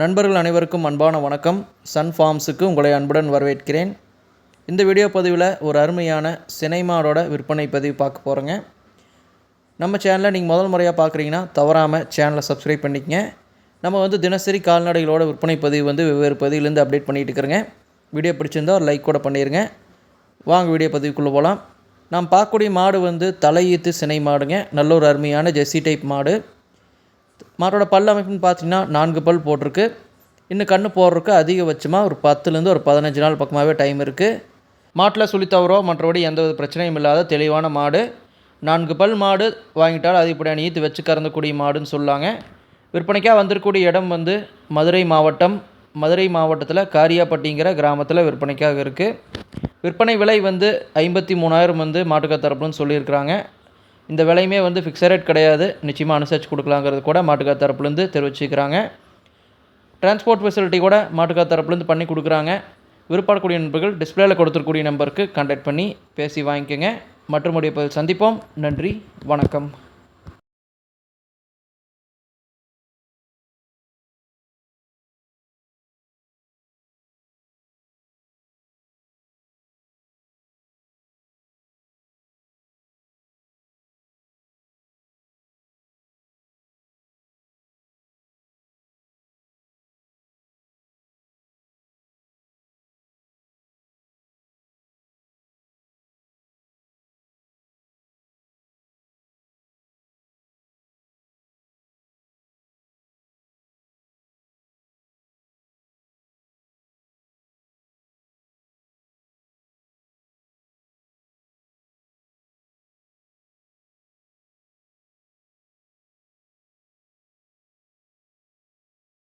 நண்பர்கள் அனைவருக்கும் அன்பான வணக்கம். சன் ஃபார்ம்ஸுக்கு உங்களை அன்புடன் வரவேற்கிறேன். இந்த வீடியோ பதிவில் ஒரு அருமையான சினைமாடோட விற்பனை பதிவு பார்க்க போகிறோங்க நம்ம சேனலை நீங்கள் முதல் முறையாக பார்க்குறீங்கன்னா தவறாமல் சேனலை சப்ஸ்கிரைப் பண்ணிக்கங்க. நம்ம வந்து தினசரி கால்நடைகளோட விற்பனை பதிவு வந்து வெவ்வேறு பதிவிலேருந்து அப்டேட் பண்ணிகிட்டு இருக்கிறேங்க. வீடியோ பிடிச்சிருந்தா ஒரு லைக் கூட பண்ணிடுங்க வாங்க வீடியோ பதிவுக்குள்ளே போகலாம் நாம் பார்க்கக்கூடிய மாடு வந்து தலையீத்து சினை மாடுங்க நல்ல ஒரு அருமையான ஜெர்சி டைப் மாடு. மாட்டோட பல் அமைப்புன்னு பார்த்தீங்கன்னா நான்கு பல் போட்டிருக்கு. இன்னும் கன்று போடுறதுக்கு அதிகபட்சமாக ஒரு பத்துலேருந்து ஒரு பதினஞ்சு நாள் பக்கமாகவே டைம் இருக்குது மாட்டில் சுழி தவறோ மற்றபடி எந்த வித பிரச்சனையும் இல்லாத தெளிவான மாடு. நான்கு பல் மாடு வாங்கிட்டால் அதிகப்படியான ஈத்து வச்சு கறந்தக்கூடிய மாடுன்னு சொல்லாங்க. விற்பனைக்காக வந்திருக்கக்கூடிய இடம் வந்து மதுரை மாவட்டம். மதுரை மாவட்டத்தில் காரியாப்பட்டிங்கிற கிராமத்தில் விற்பனைக்காக இருக்குது விற்பனை விலை வந்து ஐம்பத்தி மூணாயிரம் வந்து மாட்டுக்கார் தரப்புன்னு சொல்லியிருக்கிறாங்க. இந்த விலையுமே வந்து ஃபிக்ஸட் ரேட் கிடையாது. நிச்சயமாக அனுசரித்து கொடுக்கலாங்கிறது கூட மாட்டுக்கார் தரப்புலேருந்து தெரிவிச்சுக்கிறாங்க. டிரான்ஸ்போர்ட் ஃபெசிலிட்டி கூட மாட்டுக்கார் தரப்புலேருந்து பண்ணி கொடுக்குறாங்க. விருப்பப்படக்கூடிய நண்பர்கள் டிஸ்பிளேயில் கொடுத்துருக்கூடிய நம்பருக்கு கான்டாக்ட் பண்ணி பேசி வாங்கிக்கோங்க. மற்றும் பதில் சந்திப்போம். நன்றி. வணக்கம்.